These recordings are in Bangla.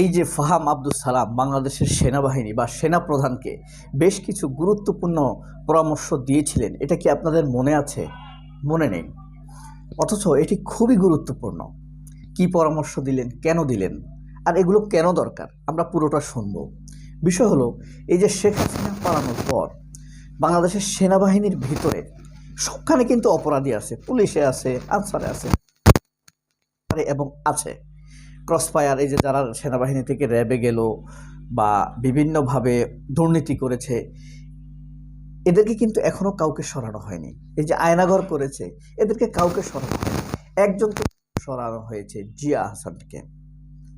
এই যে ফাহাম আব্দুল সালাম বাংলাদেশের সেনাবাহিনী বা সেনা প্রধানকে বেশ কিছু গুরুত্বপূর্ণ পরামর্শ দিয়েছিলেন, এটা কি আপনাদের মনে আছে? মনে নেই। অথচ এটি খুবই গুরুত্বপূর্ণ। কি পরামর্শ দিলেন, কেন দিলেন, আর এগুলো কেন দরকার, আমরা পুরোটা শুনব। বিষয় হলো, এই যে শেখ হাসিনা পালানোর পর বাংলাদেশের সেনাবাহিনীর ভিতরে সবখানে কিন্তু অপরাধী আছে, পুলিশে আছে, আনসারে আছে এবং আছে। ক্রসফায়ার এই যে যারা সেনাবাহিনী থেকে র্যাবে গেল বা বিভিন্নভাবে দুর্নীতি করেছে, এদেরকে কিন্তু এখনও কাউকে সরানো হয়নি। এই যে আয়নাঘর করেছে, এদেরকে কাউকে সরানো হয়নি। একজনকে সরানো হয়েছে জিয়া হাসানকে।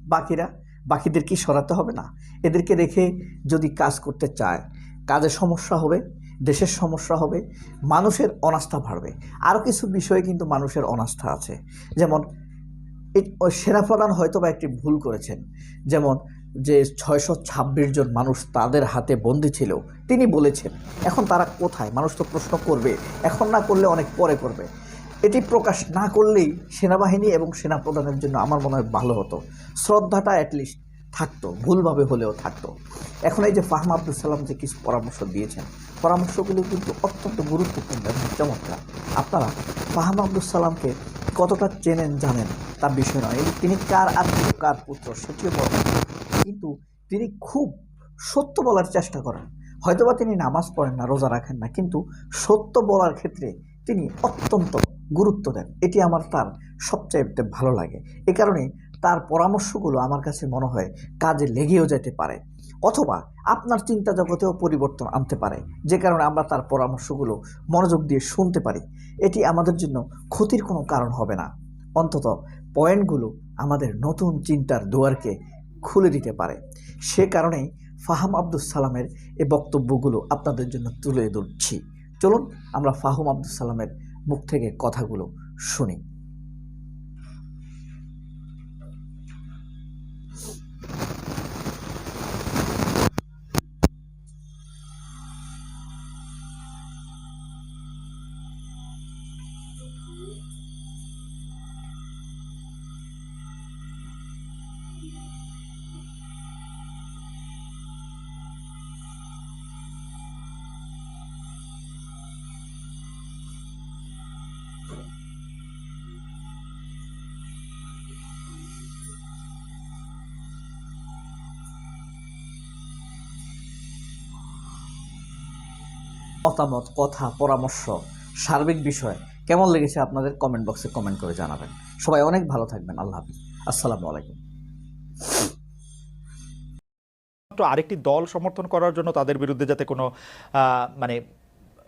বাকিরা, বাকিদের কি সরাতে হবে না? এদেরকে রেখে যদি কাজ করতে চায় কাজে সমস্যা হবে, দেশের সমস্যা হবে, মানুষের অনাস্থা বাড়বে। আরও কিছু বিষয়ে কিন্তু মানুষের অনাস্থা আছে। যেমন ওই সেনাপ্রধান হয়তো বা একটি ভুল করেছেন। যেমন যে ছয়শো ছাব্বিশ জন মানুষ তাদের হাতে বন্দি ছিল, তিনি বলেছেন, এখন তারা কোথায়? মানুষ তো প্রশ্ন করবে। এখন না করলে অনেক পরে করবে। এটি প্রকাশ না করলেই সেনাবাহিনী এবং সেনাপ্রধানের জন্য আমার মনে হয় ভালো হতো। শ্রদ্ধাটা অ্যাটলিস্ট থাকতো, ভুলভাবে হলেও থাকতো। এখন এই যে ফাহম আব্দুল সালাম যে কিছু পরামর্শ দিয়েছেন, পরামর্শগুলো কিন্তু অত্যন্ত গুরুত্বপূর্ণ এবং চমৎকার। আপনারা ফাহাম আব্দুল সালামকে কতটা চেনেন জানেন? তার বিষয় নয়। তিনি কার আত্মীয় কার পুত্র সেটিও কথা। কিন্তু তিনি খুব সত্য বলার চেষ্টা করেন। হয়তোবা তিনি নামাজ পড়েন না, রোজা রাখেন না, কিন্তু সত্য বলার ক্ষেত্রে তিনি অত্যন্ত গুরুত্ব দেন। এটি আমার তার সবচেয়ে ভালো লাগে। এ কারণে তার পরামর্শগুলো আমার কাছে মনে হয় কাজে লেগেও যেতে পারে। অথবা আপনার চিন্তা জগতেও পরিবর্তন আনতে পারে। যে কারণে আমরা তার পরামর্শগুলো মনোযোগ দিয়ে শুনতে পারি। এটি আমাদের জন্য ক্ষতির কোনো কারণ হবে না। অন্তত পয়েন্টগুলো আমাদের নতুন চিন্তার দুয়ারকে খুলে দিতে পারে। সে কারণেই ফাহাম আব্দুল সালামের এ বক্তব্যগুলো আপনাদের জন্য তুলে ধরছি। চলুন আমরা ফাহুম আব্দুল সালামের মুখ থেকে কথাগুলো শুনি। মতামত, কথা, পরামর্শ, সার্বিক বিষয় কেমন লেগেছে আপনাদের কমেন্ট বক্সে কমেন্ট করে জানাবেন। সবাই অনেক ভালো থাকবেন, আল্লাহ হাফিজ। আসসালামু আলাইকুম। আরেকটি দল সমর্থন করার জন্য তাদের বিরুদ্ধে যাতে কোনো মানে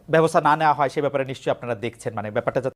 ব্যবস্থা না নেওয়া হয়, সে ব্যাপারে নিশ্চয়ই আপনারা দেখছেন। মানে ব্যাপারটা